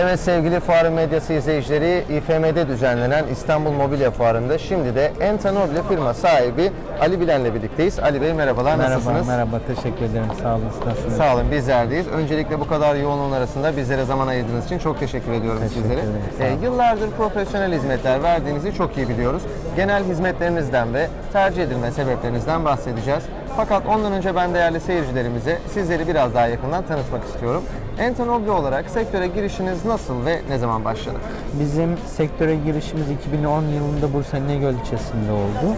Evet sevgili Fuarın Medyası izleyicileri, İFM'de düzenlenen İstanbul Mobilya Fuarı'nda şimdi de Entanoble firma sahibi Ali Bilen'le birlikteyiz. Ali Bey merhabalar, Merhaba, nasılsınız? merhaba. Teşekkür ederim. Sağ olun. Nasılsınız? Sağ olun, bizlerdeyiz. Öncelikle bu kadar yoğunluğun arasında bizlere zaman ayırdığınız için çok teşekkür ediyorum Teşekkür sizlere. ederim. Ee, yıllardır profesyonel hizmetler verdiğinizi çok iyi biliyoruz. Genel hizmetlerinizden ve tercih edilme sebeplerinizden bahsedeceğiz. Fakat ondan önce ben değerli seyircilerimize sizleri biraz daha yakından tanıtmak istiyorum. Entanoble olarak sektöre girişiniz nasıl ve ne zaman başladı? Bizim sektöre girişimiz 2010 yılında Bursa İnegöl ilçesinde oldu.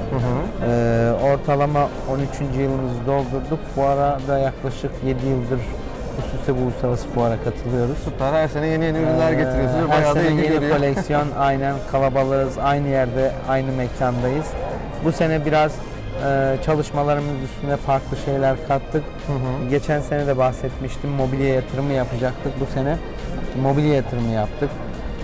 Ee, ortalama 13. yılımızı doldurduk. Fuara da yaklaşık 7 yıldır üst üste bu uluslararası fuara katılıyoruz. Süper, her sene yeni yeni ürünler Ee, getiriyorsunuz. Her Bayağı sene yeni görüyor. koleksiyon, aynen kalabalığız, aynı yerde, aynı mekandayız. Bu sene biraz e, çalışmalarımız üstüne farklı şeyler kattık. Geçen sene de bahsetmiştim, mobilya yatırımı yapacaktık. Bu sene mobilya yatırımı yaptık.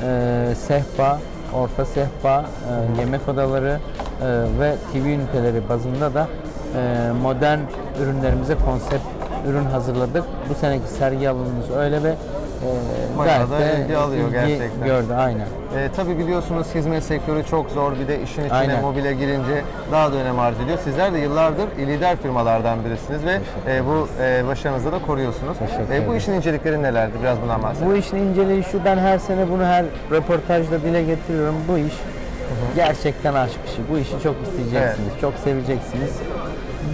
E, sehpa, orta sehpa, e, yemek odaları e, ve TV üniteleri bazında da e, modern ürünlerimize konsept ürün hazırladık. Bu seneki sergi alanımız öyle ve e, Bayağı da ilgi alıyor ilgi gerçekten. gördü aynen. E, tabii biliyorsunuz hizmet sektörü çok zor. Bir de işin içine Aynen. mobilya girince daha da önem arz ediyor. Sizler de yıllardır lider firmalardan birisiniz ve e, bu e, başarınızı da koruyorsunuz. Teşekkür E, bu ederim. işin incelikleri nelerdi? Biraz bundan bahsedelim. Bu işin inceliği şu, ben her sene bunu her röportajda dile getiriyorum. Bu iş gerçekten aşk işi. Bu işi çok isteyeceksiniz, çok seveceksiniz.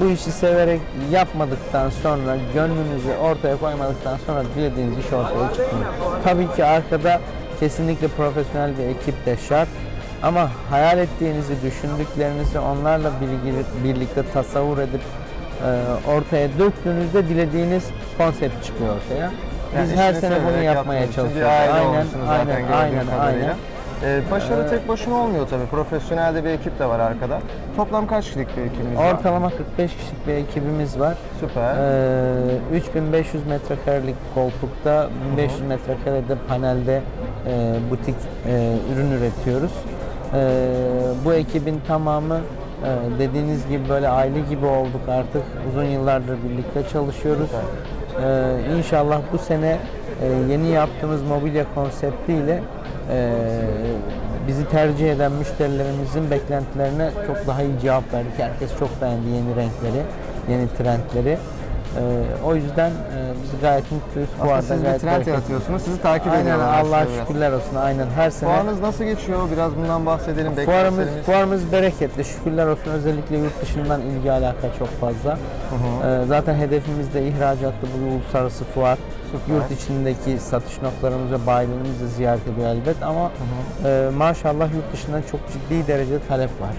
Bu işi severek yapmadıktan sonra, gönlünüzü ortaya koymadıktan sonra dilediğiniz iş ortaya çıkmıyor. Tabii ki arkada kesinlikle profesyonel bir ekip de şart. Ama hayal ettiğinizi, düşündüklerinizi onlarla birlikte tasavvur edip e, ortaya döktüğünüzde dilediğiniz konsept çıkıyor ortaya. Biz Yani her sene bunu yapmaya çalışıyoruz. Aynen, aynen, aynen, aynen. E, başarı tek başına olmuyor tabii. Profesyonel de bir ekip de var arkada. Toplam kaç kişilik bir ekibimiz var? Ortalama 45 kişilik bir ekibimiz var. Süper. Ee, 3500 metrekarelik koltukta, 1500 metrekarede panelde e, butik e, ürün üretiyoruz. E, bu ekibin tamamı e, dediğiniz gibi böyle aile gibi olduk artık. Uzun yıllardır birlikte çalışıyoruz. E, inşallah bu sene e, yeni yaptığımız mobilya konseptiyle e, bizi tercih eden müşterilerimizin beklentilerine çok daha iyi cevap verdik. Herkes çok beğendi yeni renkleri, yeni trendleri. Ee, o yüzden e, biz gayet mutluyuz. Aslında Fuarda siz bir gayet trend bereketli. yaratıyorsunuz. Sizi takip Aynen ediyorlar. Allah'a aslında biraz. şükürler olsun. Aynen her sene. Fuarınız nasıl geçiyor? Biraz bundan bahsedelim. Fuarımız, fuarımız bereketli. Şükürler olsun. Özellikle yurt dışından ilgi alaka çok fazla. Ee, zaten hedefimiz de ihracatlı bu uluslararası fuar. Süper. Yurt içindeki satış noktalarımız ve bayilerimiz de ziyaret ediyor elbet ama e, maşallah yurt dışından çok ciddi derecede talep var.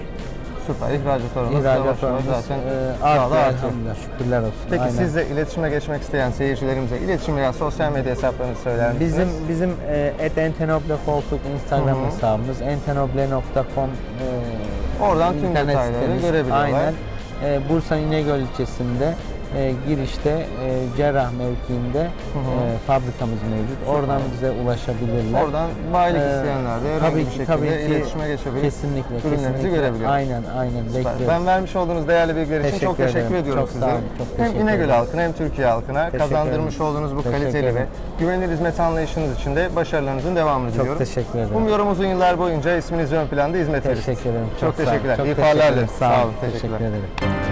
Süper. İhracat oranınız İhracat yavaş yavaş oranımız zaten e, daha da arttı artıyor. elhamdülillah. Şükürler olsun. Peki Aynen. siz de iletişime geçmek isteyen seyircilerimize iletişim veya sosyal medya hesaplarınızı söyler misiniz? Bizim bizim e, et entenoble koltuk Instagram Hı hı. hesabımız entenoble.com e, Oradan tüm internet detayları sitemiz. görebiliyorlar. Aynen. E, Bursa İnegöl ilçesinde e, girişte e, Cerrah mevkiinde e, fabrikamız mevcut. Oradan bize ulaşabilirler. Oradan bayilik Ee, isteyenler de herhangi tabii ki, tabii ki. iletişime geçebilip kesinlikle ürünlerinizi kesinlikle. görebiliyor. Aynen aynen Süper. bekliyoruz. Ben vermiş olduğunuz değerli bilgiler için çok Teşekkür teşekkür ederim. ediyorum Çok sizlere. sağ olun, çok hem teşekkür İnegöl ederim. halkına hem Türkiye halkına Teşekkür kazandırmış ederim. olduğunuz bu Teşekkür kaliteli ve ederim. güvenilir hizmet anlayışınız için de başarılarınızın devamını Çok diliyorum. teşekkür ederim. Umuyorum uzun yıllar boyunca isminiz ön planda hizmet verir. Teşekkür ederim. Çok teşekkürler. Çok İyi teşekkür ederim. dileriz. Sağ olun. Teşekkür ederim.